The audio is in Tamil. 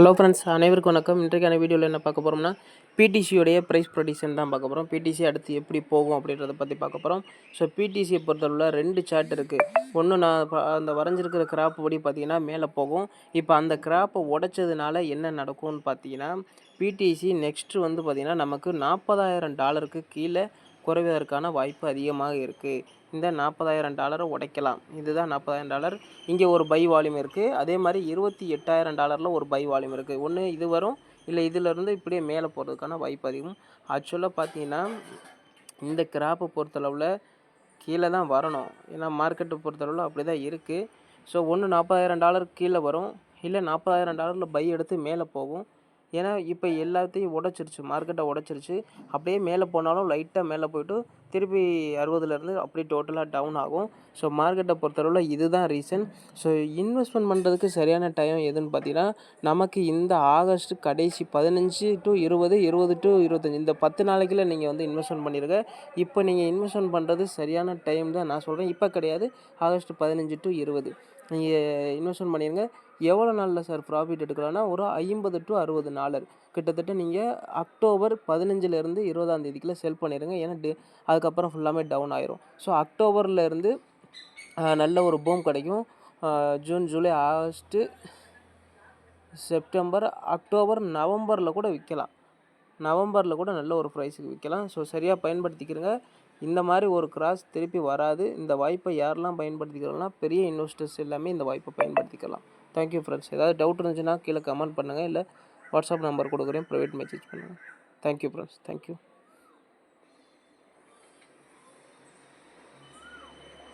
ஹலோ ஃப்ரெண்ட்ஸ் அனைவருக்கும் வணக்கம். இன்றைக்கான வீடியோவில் என்ன பார்க்க போகிறோம்னா பிடிசியோடைய ப்ரைஸ் ப்ரொடியூஷன் தான் பார்க்க போகிறோம் பிடிசி அடுத்து எப்படி போகும் அப்படின்றத பற்றி பார்க்க போகிறோம் ஸோ பிடிசியை பொறுத்தளவில் ரெண்டு சார்ட் இருக்குது ஒன்று நான் அந்த வரைஞ்சிருக்கிற கிராப் படி பார்த்தீங்கன்னா மேலே போகும். இப்போ அந்த கிராப்பை உடைச்சதுனால என்ன நடக்கும்னு பார்த்தீங்கன்னா பிடிசி நெக்ஸ்ட்டு வந்து பார்த்திங்கன்னா நமக்கு நாற்பதாயிரம் டாலருக்கு கீழே குறைவதற்கான வாய்ப்பு அதிகமாக இருக்குது இந்த நாற்பதாயிரம் டாலரை உடைக்கலாம். இதுதான் நாற்பதாயிரம் டாலர். இங்கே ஒரு பை வால்யூம் இருக்குது அதே மாதிரி இருபத்தி எட்டாயிரம் டாலரில் ஒரு பை வால்யூம் இருக்குது ஒன்று இது வரும் இல்லை இதிலிருந்து இப்படியே மேலே போகிறதுக்கான வாய்ப்பு அதிகம். ஆக்சுவலாக பார்த்தீங்கன்னா இந்த கிராப்பை பொறுத்தளவில் கீழே தான் வரணும். ஏன்னா மார்க்கெட்டை பொறுத்தளவில் அப்படி தான் இருக்குது ஸோ ஒன்று நாற்பதாயிரம் டாலர் கீழே வரும். இல்லை நாற்பதாயிரம் டாலரில் பை எடுத்து மேலே போகும். ஏன்னா இப்போ எல்லாத்தையும் உடச்சிருச்சு மார்க்கெட்டை உடச்சிருச்சு. அப்படியே மேலே போனாலும் லைட்டாக மேலே போயிட்டு திருப்பி அறுபதுலேருந்து அப்படியே டோட்டலாக டவுன் ஆகும். ஸோ மார்க்கெட்டை பொறுத்தளவில் இதுதான் ரீசன் ஸோ இன்வெஸ்ட்மெண்ட் பண்ணுறதுக்கு சரியான டைம் எதுன்னு பார்த்தீங்கன்னா நமக்கு இந்த ஆகஸ்ட் கடைசி பதினஞ்சு டு இருபது இருபது டு இருபத்தஞ்சி இந்த பத்து நாளைக்குள்ள நீங்கள் வந்து இன்வெஸ்ட்மெண்ட் பண்ணிடுங்க இப்போ நீங்கள் இன்வெஸ்ட்மெண்ட் பண்ணுறது சரியான டைம் தான் நான் சொல்கிறேன் இப்போ கிடையாது. ஆகஸ்ட் பதினஞ்சு டு இருபது. நீங்கள் இன்வெஸ்ட்மெண்ட் பண்ணிடுங்க எவ்வளோ நாளில் சார் ப்ராஃபிட் எடுக்கலாம்னா ஒரு ஐம்பது டு அறுபது நாளர் கிட்டத்தட்ட நீங்கள் அக்டோபர் பதினஞ்சுலேருந்து இருபதாம் தேதிக்குள்ளே செல் பண்ணிடுங்க ஏன்னா டே அதுக்கப்புறம் ஃபுல்லாமே டவுன் ஆயிரும். ஸோ அக்டோபர்லேருந்து நல்ல ஒரு பூம் கிடைக்கும். June July August September October நவம்பரில் கூட விற்கலாம் நவம்பரில் கூட நல்ல ஒரு ப்ரைஸுக்கு விற்கலாம் ஸோ சரியாக பயன்படுத்திக்கிறங்க இந்த மாதிரி ஒரு கிராஸ் திருப்பி வராது. இந்த வாய்ப்பை யாரெல்லாம் பயன்படுத்திக்கிறோம்னா பெரிய இன்வெஸ்டர்ஸ் எல்லாமே இந்த வாய்ப்பை பயன்படுத்திக்கலாம். தேங்க்யூ ஃப்ரெண்ட்ஸ் ஏதாவது டவுட் இருந்துச்சுன்னா கீழே கமெண்ட் பண்ணுங்கள் இல்லை வாட்ஸ்அப் நம்பர் கொடுக்குறேன். ப்ரைவேட் மெசேஜ் பண்ணுங்கள் thank you friends thank you